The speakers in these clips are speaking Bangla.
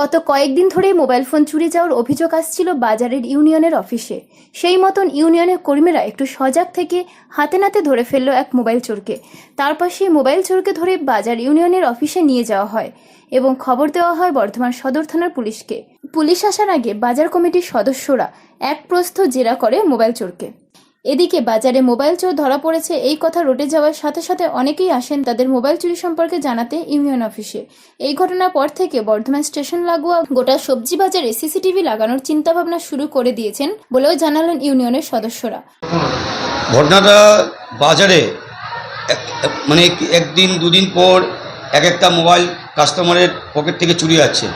গত কয়েকদিন ধরে মোবাইল ফোন চুরি যাওয়ার অভিযোগ আসছিল বাজারের ইউনিয়নের অফিসে। সেই মতন ইউনিয়নের কর্মীরা একটু সজাগ থেকে হাতে নাতে ধরে ফেলল এক মোবাইল চোরকে। তারপর সেই মোবাইল চোরকে ধরে বাজার ইউনিয়নের অফিসে নিয়ে যাওয়া হয় এবং খবর দেওয়া হয় বর্ধমান সদর থানার পুলিশকে। পুলিশ আসার আগে বাজার কমিটির সদস্যরা এক প্রস্থ জেরা করে মোবাইল চোরকে। এদিকে বাজারে মোবাইল চোর ধরা পড়েছে এই কথা রটে যাওয়ার সাথে সাথে অনেকেই আসেন তাদের মোবাইল চুরি সম্পর্কে জানাতে ইউনিয়ন অফিসে। এই ঘটনার পর থেকে বর্ধমান স্টেশন লাগোয়া গোটা সবজি বাজারে সিসিটিভি লাগানোর চিন্তাভাবনা শুরু করে দিয়েছেন বলেও জানালেন ইউনিয়নের সদস্যরা। ঘটনাটা বাজারে মানে একদিন, দুদিন পর এক একটা মোবাইল কাস্টমারের পকেট থেকে চুরি যাচ্ছে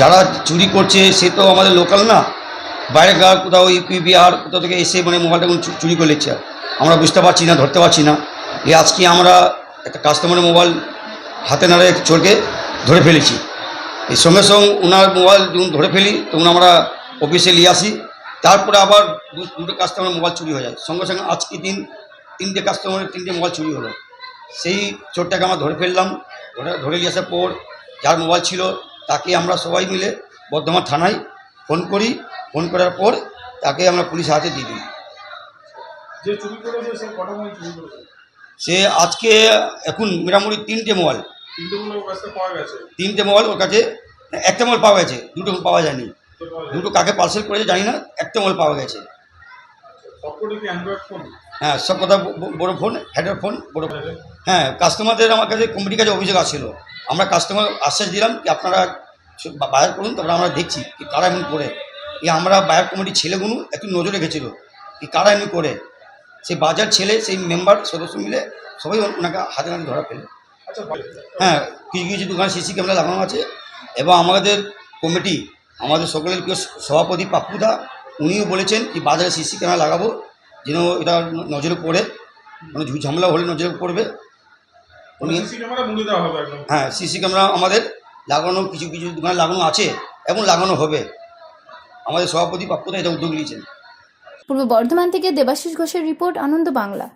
যারা চুরি করছে সে তো আমাদের লোকাল না। বাইরে গা, কোথাও ইউপি, বিহার, কোথাও থেকে এসে মানে মোবাইলটা চুরি করে নিচ্ছে। আমরা বুঝতে পারছি না, ধরতে পারছি না। এই আজকে আমরা একটা কাস্টমারের মোবাইল হাতে নাড়ে চোরকে ধরে ফেলেছি। এই সঙ্গে সঙ্গে ওনার মোবাইল যখন ধরে ফেলি, তখন আমরা অফিসে নিয়ে আসি। তারপরে আবার দুটো কাস্টমারের মোবাইল চুরি হয়ে যায়। সঙ্গে সঙ্গে আজকে দিন তিনটে কাস্টমারের তিনটে মোবাইল চুরি হলো। সেই চোরটাকে আমরা ধরে ফেললাম। ধরে ধরে নিয়ে আসার পর যার মোবাইল ছিল, তাকে আমরা সবাই মিলে বর্ধমান থানায় ফোন করি। ফোন করার পর তাকে আমরা পুলিশ হাতে দিয়ে দিই। সে আজকে এখন মোটামুটি তিনটে মোবাইল তিনটে মোবাইল ওর কাছে একটা মোবাইল পাওয়া গেছে দুটো পাওয়া যায়নি। দুটো কাকে পার্সেল করেছে জানি না একটা মোবাইল পাওয়া গেছে। হ্যাঁ সব কথা বড় ফোন হেডের ফোন বড় হ্যাঁ কাস্টমারদের আমার কাছে কমিটির কাছে অভিযোগ আসছিল। আমরা কাস্টমার আশ্বাস দিলাম কি আপনারা বাজার করুন তারপরে আমরা দেখছি কি কারা এমন করে। এই আমরা বায়ার কমিটির ছেলেগুলো একটু নজর রেখেছিল কি কারা এমনি করে? সেই বাজার ছেলে সেই মেম্বার সদস্য মিলে সবাই ওনাকে হাতে হাতে ধরা ফেলে আচ্ছা হ্যাঁ কিছু কিছু দোকানে সিসি ক্যামেরা লাগানো আছে। এবং আমাদের কমিটি আমাদের সকলের প্রিয় সভাপতি পাপ্পুদা উনিও বলেছেন কি বাজারে সিসি ক্যামেরা লাগাবো যেন এটা নজরে পড়ে মানে ঝামেলা হলে নজরে পড়বে। উনি একদম। হ্যাঁ সিসি ক্যামেরা আমাদের লাগানো কিছু কিছু দোকানে লাগানো আছে এবং লাগানো হবে। আমাদের সভাপতি পাপ্পুদা এটা উদ্যোগ নিয়েছেন। পূর্ব বর্ধমান থেকে দেবাশিস ঘোষের রিপোর্ট আনন্দ বাংলা।